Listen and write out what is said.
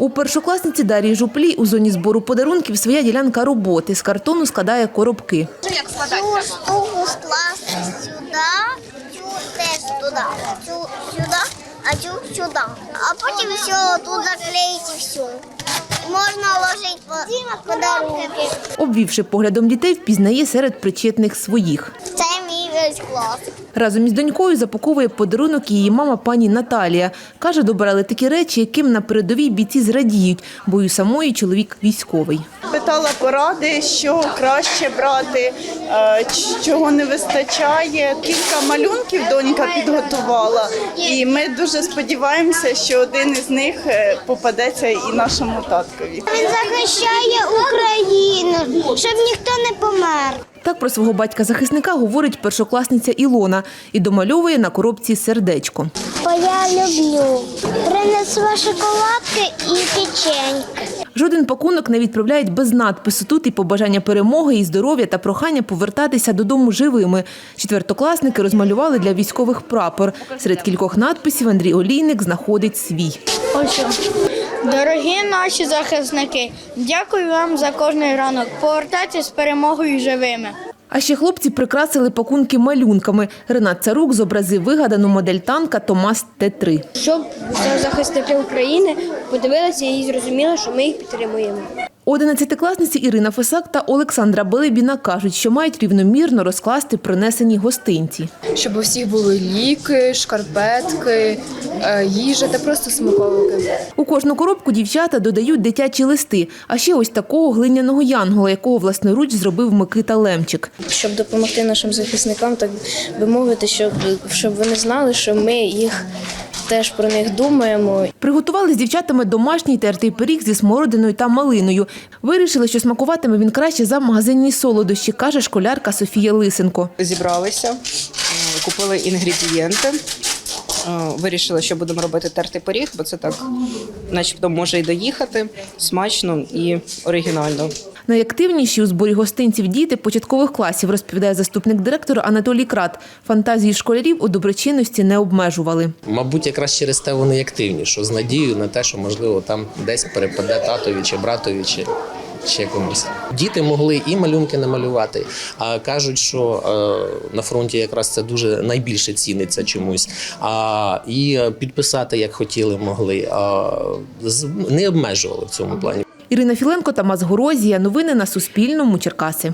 У першокласниці Дарії Жуплі у зоні збору подарунків своя ділянка роботи. З картону складає коробки. Цю штуку скласти сюди, цю теж туди, цю сюди, а цю сюди. А потім все тут заклеїти все. Можна ложити по- подарунки. Обвівши поглядом дітей, впізнає серед причетних своїх. Це весь клас. Разом із донькою запаковує подарунок її мама пані Наталія. Каже, добирали такі речі, яким на передовій бійці зрадіють, бо й у самої чоловік військовий. Питала поради, що краще брати, е, чого не вистачає. Кілька малюнків донька підготувала, і ми дуже сподіваємося, що один із них е, попадеться і нашому таткові. Він захищає Україну, щоб ніхто не помер. Так про свого батька-захисника говорить першокласниця Ілона і домальовує на коробці сердечко. Бо я люблю. Принесла шоколадки і печеньки. Жоден пакунок не відправляють без надпису. Тут і побажання перемоги, і здоров'я та прохання повертатися додому живими. Четвертокласники розмалювали для військових прапор. Серед кількох надписів Андрій Олійник знаходить свій. Ось. Дорогі наші захисники, дякую вам за кожний ранок. Повертайтесь з перемогою живими. А ще хлопці прикрасили пакунки малюнками. Ренат Царук зобразив вигадану модель танка Томас Т-3. щоб захисники України подивилися і зрозуміли, що ми їх підтримуємо. Одинадцятикласниці Ірина Фесак та Олександра Белебіна кажуть, що мають рівномірно розкласти принесені гостинці. щоб у всіх були ліки, шкарпетки, е, їжа та просто смаковики. У кожну коробку дівчата додають дитячі листи, а ще ось такого глиняного янгола, якого власноруч зробив Микита Лемчик. Щоб допомогти нашим захисникам, так би мовити, щоб, щоб вони знали, що ми їх теж про них думаємо. Приготували з дівчатами домашній тертий пиріг зі смородиною та малиною. Вирішили, що смакуватиме він краще за магазинні солодощі, каже школярка Софія Лисенко. зібралися, купили інгредієнти. Вирішили, що будемо робити тертий пиріг, бо це так, начебто, може і доїхати смачно і оригінально. Найактивніші у зборі гостинців діти початкових класів, розповідає заступник директора Анатолій Крат. Фантазії школярів у доброчинності не обмежували. Мабуть, якраз через те вони активні, що з надією на те, що можливо там десь перепаде татові чи братові, чи ще комусь. Діти могли і малюнки намалювати, а кажуть, що е, на фронті якраз це дуже найбільше ціниться чомусь. А і е, підписати як хотіли, могли. А, не обмежували в цьому плані. Ірина Філенко, Тамас Горозія. Новини на Суспільному. Черкаси.